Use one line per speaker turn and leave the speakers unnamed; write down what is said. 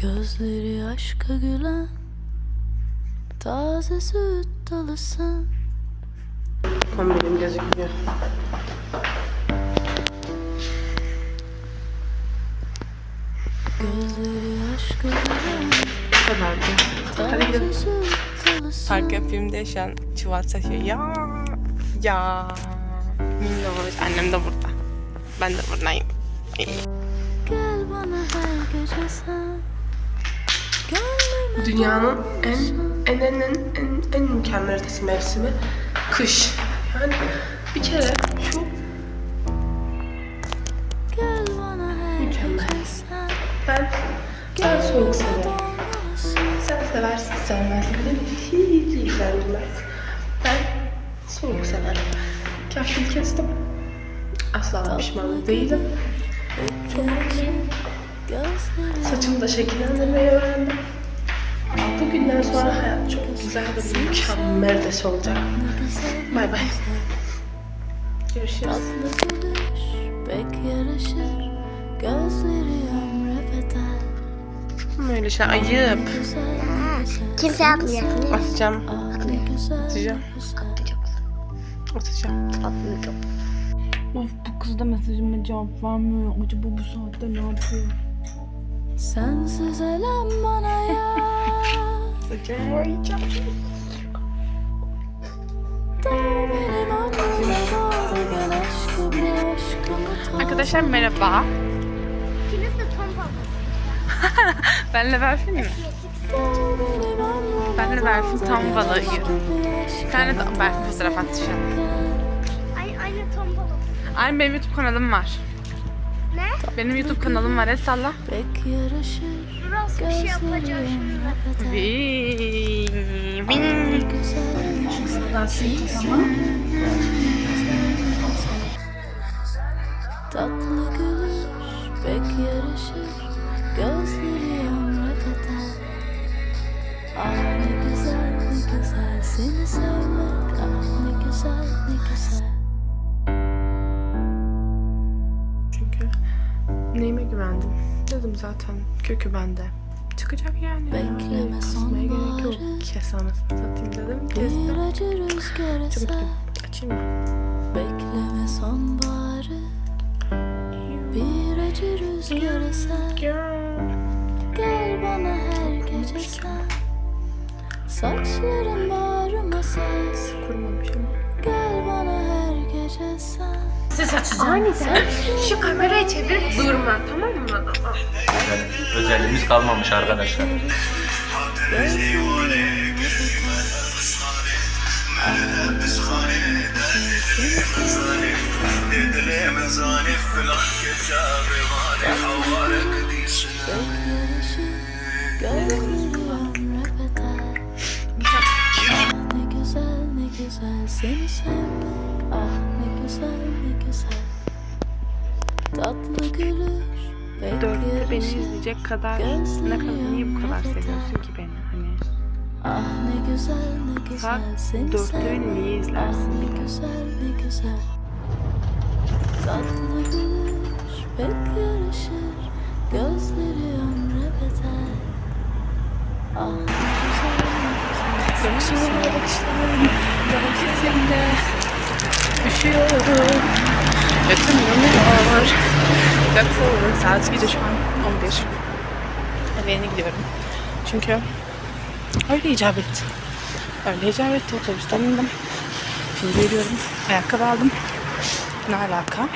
Gözleri aşka gülen Taze süt dalısın
Kombinim gözükmüyor.
Gözleri aşka gülen.
Hadi gidelim.
Taze süt dalısın
Park yapayım diye şu an çuval taşıyor. Ya ya. Minnoş. Annem de burada. Ben de buradayım.
Gel bana her gece sen
Dünyanın en en en en en, en mükemmel ötesi mevsimi kış. Yani bir kere şu Mükemmel. ben ben soğuk severim. Sen seversin sevmezsin. Beni hiç ilgilendirmez. Ben soğuk severim. Kahveyi kestim. Asla pişman değilim.
Beklersin Gözleri
Saçımı da şekillendirmeyi öğrendim. Bugünden sonra hayat çok güzel ve mükemmel de olacak. Bay bay. Görüşürüz.
Pek yaraşır Gözleri
Böyle şey ayıp.
Kimse mi?
Atacağım. Atacağım. Atacağım.
Atmayacağım.
Of bu kız da mesajıma cevap vermiyor. Acaba bu saatte ne yapıyor?
Sensiz elem bana ya
Saçımı boyayacağım. Arkadaşlar merhaba.
İkiniz de ton balığı.
Mi?
Ömrüme
Benle Berfin tam balığı
bir
tane de Berfin fotoğraf an.
Ay, aynı ton balığı.
Aynı benim YouTube kanalım var.
Ne?
Benim YouTube kanalım var. El salla.
Pek yaraşır
Burası bir şey yapacağım şimdi.
Vii, vii.
Tatlı gülüş pek yaraşır Gözleri
Dedim zaten kökü bende. Çıkacak yani.
Bekleme
Kasmaya gerek yok. Kes anasını satayım dedim. Kestim. mutluyum. Açayım mı?
Bekleme sonbaharı Bir acı rüzgar. Gel bana her gece sen Saçlarım bağrıma ses
Kurumamış
gece sen
Aniden şu kamerayı çevirip durma tamam mı?
Özel- özelliğimiz kalmamış arkadaşlar.
Ne güzel ne güzel seni sevmek Ah ne güzel güzel. Tatlı gülüş pek
Dörtte beni izleyecek kadar ne kadar niye bu kadar seviyorsun ki beni hani.
Ah ne güzel ne güzel. Seni
dörtte niye izlersin
Ah ne güzel ne güzel. Tatlı gülüş pek yarışır Gözleri ömre bedel. Ah ne güzel ne güzel. Seni sevmek
Kesimde üşüyorum. Götüm yanıyor. Götüm. Saat gece şu an 11. Eve yeni gidiyorum. Çünkü öyle icap etti. Öyle icap etti. Otobüsten indim. Şimdi yürüyorum. Ayakkabı aldım. Ne alaka?